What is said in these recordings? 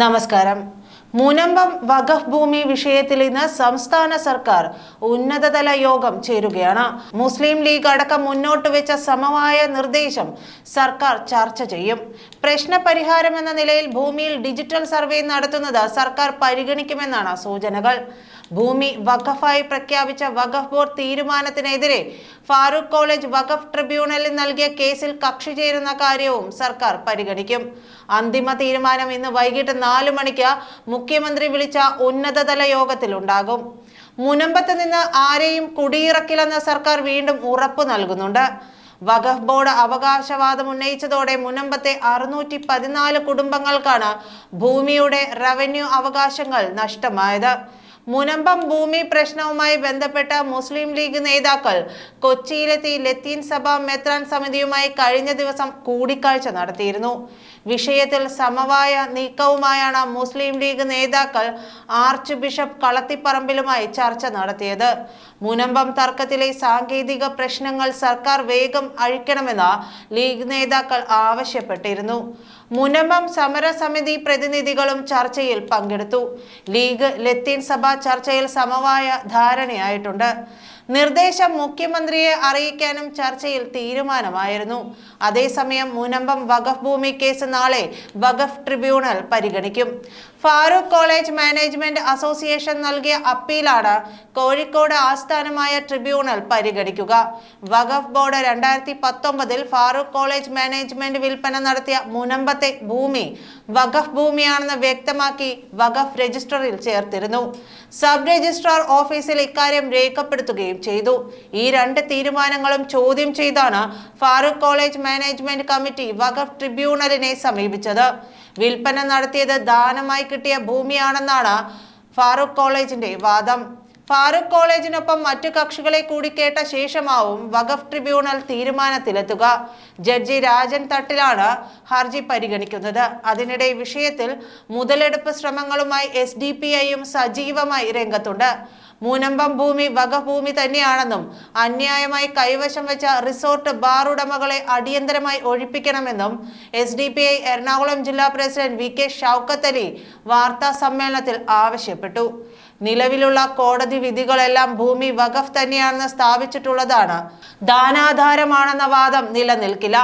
നമസ്കാരം. മുനമ്പം വഖഫ് ഭൂമി വിഷയത്തിൽ ഇന്ന് സംസ്ഥാന സർക്കാർ ഉന്നതതല യോഗം ചേരുകയാണ്. മുസ്ലിം ലീഗ് അടക്കം മുന്നോട്ട് വെച്ച സമവായ നിർദ്ദേശം സർക്കാർ ചർച്ച ചെയ്യും. പ്രശ്നപരിഹാരം എന്ന നിലയിൽ ഭൂമിയിൽ ഡിജിറ്റൽ സർവേ നടത്തുന്നത് സർക്കാർ പരിഗണിക്കുമെന്നാണ് സൂചനകൾ. ഭൂമി വഖഫായി പ്രഖ്യാപിച്ച വഖഫ് ബോർഡ് തീരുമാനത്തിനെതിരെ ഫാറൂഖ് കോളേജ് വഖഫ് ട്രിബ്യൂണലിൽ നൽകിയ കേസിൽ കക്ഷി ചേരുന്ന കാര്യവും സർക്കാർ പരിഗണിക്കും. അന്തിമ തീരുമാനം ഇന്ന് വൈകിട്ട് നാല് മണിക്ക് മുഖ്യമന്ത്രി വിളിച്ച ഉന്നതതല യോഗത്തിലുണ്ടാകും. മുനമ്പത്ത് നിന്ന് ആരെയും കുടിയിറക്കില്ലെന്ന് സർക്കാർ വീണ്ടും ഉറപ്പ് നൽകുന്നുണ്ട്. വഖഫ് ബോർഡ് അവകാശവാദം ഉന്നയിച്ചതോടെ മുനമ്പത്തെ അറുന്നൂറ്റി പതിനാല് കുടുംബങ്ങൾക്കാണ് ഭൂമിയുടെ റവന്യൂ അവകാശങ്ങൾ നഷ്ടമായത്. മുനമ്പം ഭൂമി പ്രശ്നവുമായി ബന്ധപ്പെട്ട മുസ്ലിം ലീഗ് നേതാക്കൾ കൊച്ചിയിലെത്തി ലത്തീൻ സഭ മെത്രാൻ സമിതിയുമായി കഴിഞ്ഞ ദിവസം കൂടിക്കാഴ്ച നടത്തിയിരുന്നു. വിഷയത്തിൽ സമവായ നീക്കവുമായാണ് മുസ്ലിം ലീഗ് നേതാക്കൾ ആർച്ച് ബിഷപ്പ് കളത്തിപ്പറമ്പിലുമായി ചർച്ച നടത്തിയത്. മുനമ്പം തർക്കത്തിലെ സാങ്കേതിക പ്രശ്നങ്ങൾ സർക്കാർ വേഗം അഴിക്കണമെന്ന് ലീഗ് നേതാക്കൾ ആവശ്യപ്പെട്ടിരുന്നു. മുനമ്പം സമരസമിതി പ്രതിനിധികളും ചർച്ചയിൽ പങ്കെടുത്തു. ലീഗ് ലത്തീൻ സഭ ചർച്ചയിൽ സമവായ ധാരണയായിട്ടുണ്ട്. നിർദ്ദേശം മുഖ്യമന്ത്രിയെ അറിയിക്കാനും ചർച്ചയിൽ തീരുമാനമായിരുന്നു. അതേസമയം മുനമ്പം വഖഫ് ഭൂമി കേസ് നാളെ വഖഫ് ട്രിബ്യൂണൽ പരിഗണിക്കും. ഫാറൂഖ് കോളേജ് മാനേജ്മെന്റ് അസോസിയേഷൻ നൽകിയ അപ്പീലാണ് കോഴിക്കോട് ആസ്ഥാനമായ ട്രിബ്യൂണൽ പരിഗണിക്കുക. വഖഫ് ബോർഡ് രണ്ടായിരത്തി പത്തൊമ്പതിൽ ഫാറൂഖ് കോളേജ് മാനേജ്മെന്റ് വിൽപ്പന നടത്തിയ മുനമ്പത്തെ ഭൂമി വഖഫ് ഭൂമിയാണെന്ന് വ്യക്തമാക്കി വഖഫ് രജിസ്റ്ററിൽ ചേർത്തിരുന്നു. സബ് രജിസ്ട്രാർ ഓഫീസിൽ ഇക്കാര്യം രേഖപ്പെടുത്തുകയും ചെയ്തു. ഈ രണ്ട് തീരുമാനങ്ങളും ചോദ്യം ചെയ്താണ് Farook college management committee Waqf ട്രിബ്യൂണലിനെ സമീപിച്ചത്. വിൽപ്പന നടത്തിയത് ദാനമായി കിട്ടിയ ഭൂമിയാണെന്നാണ് ഫാറൂഖ് കോളേജിന്റെ വാദം. ഫാറൂഖ് കോളേജിനൊപ്പം മറ്റു കക്ഷികളെ കൂടി കേട്ട ശേഷമാവും വഖഫ് ട്രിബ്യൂണൽ തീരുമാനത്തിലെത്തുക. ജഡ്ജി രാജൻ തട്ടിലാണ് ഹർജി പരിഗണിക്കുന്നത്. അതിനിടെ വിഷയത്തിൽ മുതലെടുപ്പ് ശ്രമങ്ങളുമായി എസ് സജീവമായി രംഗത്തുണ്ട്. മൂനമ്പം ഭൂമി വകഭൂമി തന്നെയാണെന്നും അന്യായമായി കൈവശം വെച്ച റിസോർട്ട് ബാർ ഉടമകളെ അടിയന്തരമായി ഒഴിപ്പിക്കണമെന്നും S D P I Ernakulam ജില്ലാ president V K Shoukath Ali വാർത്താ സമ്മേളനത്തിൽ ആവശ്യപ്പെട്ടു. നിലവിലുള്ള കോടതി വിധികളെല്ലാം ഭൂമി വഖഫ് തന്നെയാണെന്ന് സ്ഥാപിച്ചിട്ടുള്ളതാണ്. ദാനാധാരമാണെന്ന വാദം നിലനിൽക്കില്ല.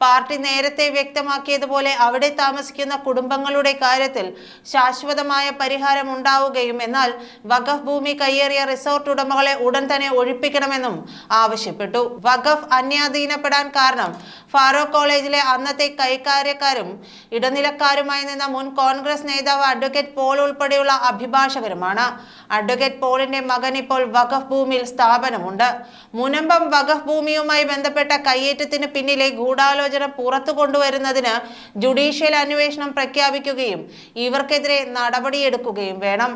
പാർട്ടി നേരത്തെ വ്യക്തമാക്കിയതുപോലെ അവിടെ താമസിക്കുന്ന കുടുംബങ്ങളുടെ കാര്യത്തിൽ ശാശ്വതമായ പരിഹാരം ഉണ്ടാവുകയും എന്നാൽ വഖഫ് ഭൂമി കയ്യേറിയ റിസോർട്ട് ഉടമകളെ ഉടൻ തന്നെ ഒഴിപ്പിക്കണമെന്നും ആവശ്യപ്പെട്ടു. വഖഫ് അന്യാധീനപ്പെടാൻ കാരണം ഫാറൂഖ് കോളേജിലെ അന്നത്തെ കൈകാര്യക്കാരും ഇടനിലക്കാരുമായി നിന്ന മുൻ കോൺഗ്രസ് നേതാവ് അഡ്വക്കേറ്റ് പോൾ ഉൾപ്പെടെയുള്ള അഭിഭാഷകരുമാണ്. അഡ്വക്കേറ്റ് പോളിന്റെ മകൻ ഇപ്പോൾ വഖഫ് ഭൂമിയിൽ സ്ഥാപനമുണ്ട്. മുനമ്പം വഖഫ് ഭൂമിയുമായി ബന്ധപ്പെട്ട കയ്യേറ്റത്തിന് പിന്നിലെ ഗൂഢാലോചന പുറത്തു കൊണ്ടുവരുന്നതിന് ജുഡീഷ്യൽ അന്വേഷണം പ്രഖ്യാപിക്കുകയും ഇവർക്കെതിരെ നടപടിയെടുക്കുകയും വേണം.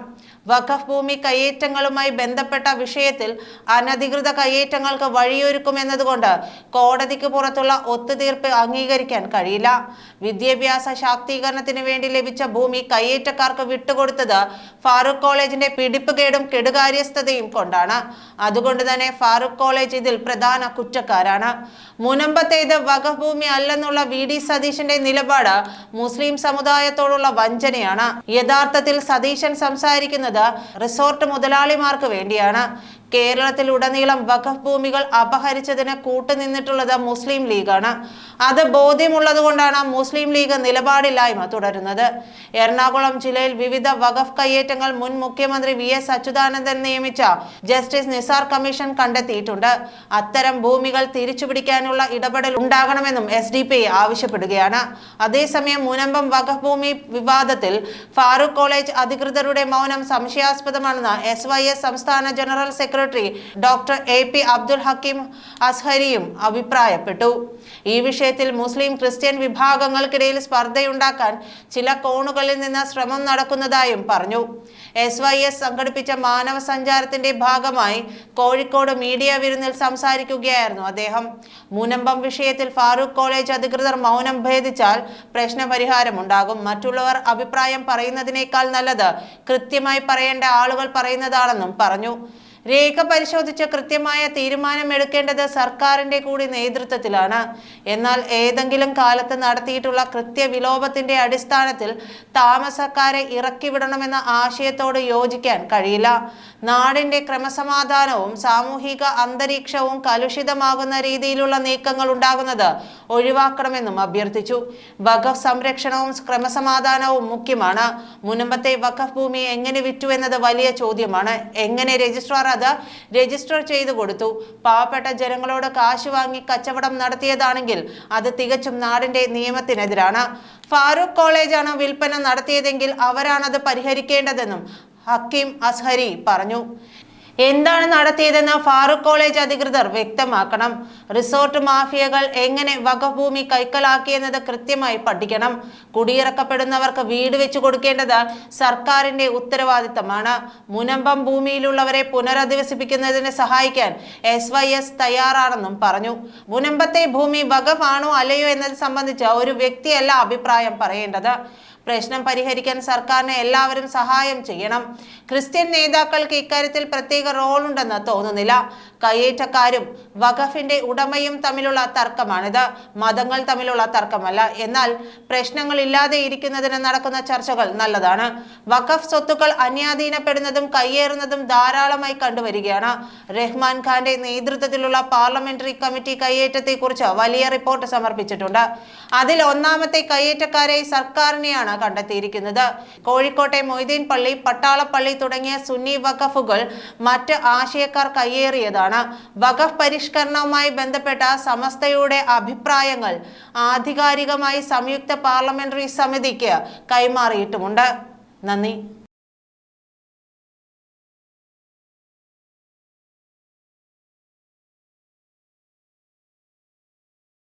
വഖഫ് ഭൂമി കയ്യേറ്റങ്ങളുമായി ബന്ധപ്പെട്ട വിഷയത്തിൽ അനധികൃത കയ്യേറ്റങ്ങൾക്ക് വഴിയൊരുക്കുമെന്നതുകൊണ്ട് കോടതിക്ക് പുറത്തുള്ള ഒത്തുതീർപ്പ് അംഗീകരിക്കാൻ കഴിയില്ല. വിദ്യാഭ്യാസ ശാക്തീകരണത്തിന് വേണ്ടി ലഭിച്ച ഭൂമി കയ്യേറ്റക്കാർക്ക് വിട്ടുകൊടുത്തത് ഫാറൂഖ് കോളേജിന്റെ പിടിപ്പുകേടും കെടുകാര്യസ്ഥതയും കൊണ്ടാണ്. അതുകൊണ്ട് തന്നെ ഫാറൂഖ് കോളേജ് ഇതിൽ പ്രധാന കുറ്റക്കാരാണ്. മുനമ്പത്തേത് വഖഫ് ഭൂമി അല്ലെന്നുള്ള വി ഡി സതീശന്റെ നിലപാട് മുസ്ലിം സമുദായത്തോടുള്ള വഞ്ചനയാണ്. യഥാർത്ഥത്തിൽ സതീശൻ സംസാരിക്കുന്നത് റിസോർട്ട് മുതലാളിമാർക്ക് വേണ്ടിയാണ്. കേരളത്തിൽ ഉടനീളം വഖഫ് ഭൂമികൾ അപഹരിച്ചതിന് കൂട്ടുനിന്നിട്ടുള്ളത് മുസ്ലിം ലീഗാണ്. അത് ബോധ്യമുള്ളത് കൊണ്ടാണ് മുസ്ലിം ലീഗ് നിലപാടില്ലായ്മ തുടരുന്നത്. എറണാകുളം ജില്ലയിൽ വിവിധ വഖഫ് കയ്യേറ്റങ്ങൾ മുൻ മുഖ്യമന്ത്രി വി എസ് അച്യുതാനന്ദൻ നിയമിച്ച ജസ്റ്റിസ് നിസാർ കമ്മീഷൻ കണ്ടെത്തിയിട്ടുണ്ട്. അത്തരം ഭൂമികൾ തിരിച്ചുപിടിക്കാനുള്ള ഇടപെടൽ ഉണ്ടാകണമെന്നും എസ് ഡി പി ആവശ്യപ്പെടുകയാണ്. അതേസമയം മുനമ്പം വഖഫ് ഭൂമി വിവാദത്തിൽ ഫാറൂഖ് കോളേജ് അധികൃതരുടെ മൗനം സംശയാസ്പദമാണെന്ന് എസ് വൈ എസ് സംസ്ഥാന general secretary doctor A P Abdul Hakeem അസ്ഹരിയും അഭിപ്രായപ്പെട്ടു. ഈ വിഷയത്തിൽ മുസ്ലിം ക്രിസ്ത്യൻ വിഭാഗങ്ങൾക്കിടയിൽ സ്പർദ്ധയുണ്ടാക്കാൻ ചില കോണുകളിൽ നിന്ന് ശ്രമം നടക്കുന്നതായും പറഞ്ഞു. എസ് വൈ എസ് സംഘടിപ്പിച്ച മാനവ സഞ്ചാരത്തിന്റെ ഭാഗമായി കോഴിക്കോട് മീഡിയ വിരുന്നിൽ സംസാരിക്കുകയായിരുന്നു അദ്ദേഹം. മൂനമ്പം വിഷയത്തിൽ ഫാറൂഖ് കോളേജ് അധികൃതർ മൗനം ഭേദിച്ചാൽ പ്രശ്നപരിഹാരമുണ്ടാകും. മറ്റുള്ളവർ അഭിപ്രായം പറയുന്നതിനേക്കാൾ നല്ലത് കൃത്യമായി പറയേണ്ട ആളുകൾ പറയുന്നതാണെന്നും പറഞ്ഞു. രേഖ പരിശോധിച്ച് കൃത്യമായ തീരുമാനമെടുക്കേണ്ടത് സർക്കാരിന്റെ കൂടി നേതൃത്വത്തിലാണ്. എന്നാൽ ഏതെങ്കിലും കാലത്ത് നടത്തിയിട്ടുള്ള കൃത്യവിലോപത്തിന്റെ അടിസ്ഥാനത്തിൽ താമസക്കാരെ ഇറക്കിവിടണമെന്ന ആശയത്തോട് യോജിക്കാൻ കഴിയില്ല. നാടിന്റെ ക്രമസമാധാനവും സാമൂഹിക അന്തരീക്ഷവും കലുഷിതമാകുന്ന രീതിയിലുള്ള നീക്കങ്ങൾ ഉണ്ടാകുന്നത് ഒഴിവാക്കണമെന്നും അഭ്യർത്ഥിച്ചു. വഖഫ് സംരക്ഷണവും ക്രമസമാധാനവും മുഖ്യമാണ്. മുനമ്പത്തെ വഖഫ് ഭൂമി എങ്ങനെ വിറ്റു എന്നത് വലിയ ചോദ്യമാണ്. എങ്ങനെ രജിസ്ട്രാർ അത് രജിസ്റ്റർ ചെയ്തു കൊടുത്തു. പാവപ്പെട്ട ജനങ്ങളോട് കാശ് വാങ്ങി കച്ചവടം നടത്തിയതാണെങ്കിൽ അത് തികച്ചും നാടിന്റെ നിയമത്തിനെതിരാണ്. ഫാറൂഖ് കോളേജാണ് വിൽപ്പന നടത്തിയതെങ്കിൽ അവരാണത് പരിഹരിക്കേണ്ടതെന്നും ഹക്കീം അസ്ഹരി പറഞ്ഞു. എന്താണ് നടത്തിയതെന്ന് ഫാറൂഖ് കോളേജ് അധികൃതർ വ്യക്തമാക്കണം. റിസോർട്ട് മാഫിയകൾ എങ്ങനെ വകഭൂമി ഭൂമി കൈക്കലാക്കിയെന്നത് കൃത്യമായി പഠിക്കണം. കുടിയിറക്കപ്പെടുന്നവർക്ക് വീട് വെച്ചു കൊടുക്കേണ്ടത് സർക്കാരിന്റെ ഉത്തരവാദിത്തമാണ്. മുനമ്പം ഭൂമിയിലുള്ളവരെ പുനരധിവസിപ്പിക്കുന്നതിന് സഹായിക്കാൻ എസ് വൈ എസ് തയ്യാറാണെന്നും പറഞ്ഞു. മുനമ്പത്തെ ഭൂമി വകഫാണോ അല്ലയോ എന്നത് സംബന്ധിച്ച് ഒരു വ്യക്തിയല്ല അഭിപ്രായം പറയേണ്ടത്. പ്രശ്നം പരിഹരിക്കാൻ സർക്കാരിന് എല്ലാവരും സഹായം ചെയ്യണം. ക്രിസ്ത്യൻ നേതാക്കൾക്ക് ഇക്കാര്യത്തിൽ പ്രത്യേക റോൾ ഉണ്ടെന്ന് തോന്നുന്നില്ല. കയ്യേറ്റക്കാരും വഖഫിന്റെ ഉടമയും തമ്മിലുള്ള തർക്കമാണിത്. മതങ്ങൾ തമ്മിലുള്ള തർക്കമല്ല. എന്നാൽ പ്രശ്നങ്ങൾ ഇല്ലാതെ ഇരിക്കുന്നതിന് നടക്കുന്ന ചർച്ചകൾ നല്ലതാണ്. വഖഫ് സ്വത്തുക്കൾ അന്യാധീനപ്പെടുന്നതും കയ്യേറുന്നതും ധാരാളമായി കണ്ടുവരികയാണ്. റഹ്മാൻ ഖാന്റെ നേതൃത്വത്തിലുള്ള പാർലമെന്ററി കമ്മിറ്റി കയ്യേറ്റത്തെക്കുറിച്ച് വലിയ റിപ്പോർട്ട് സമർപ്പിച്ചിട്ടുണ്ട്. അതിൽ ഒന്നാമത്തെ കയ്യേറ്റക്കാരെ സർക്കാരിനെയാണ് കണ്ടെത്തിയിരിക്കുന്നത്. കോഴിക്കോട്ടെ മൊയ്തീൻ പള്ളി പട്ടാളപ്പള്ളി തുടങ്ങിയ സുന്നി വഖഫുകൾ മറ്റ് ആശയക്കാർ കയ്യേറിയതാണ്. വഖഫ് പരിഷ്കരണവുമായി ബന്ധപ്പെട്ട സമസ്തയുടെ അഭിപ്രായങ്ങൾ ആധികാരികമായി സംയുക്ത പാർലമെന്ററി സമിതിക്ക് കൈമാറിയിട്ടുമുണ്ട്. നന്ദി.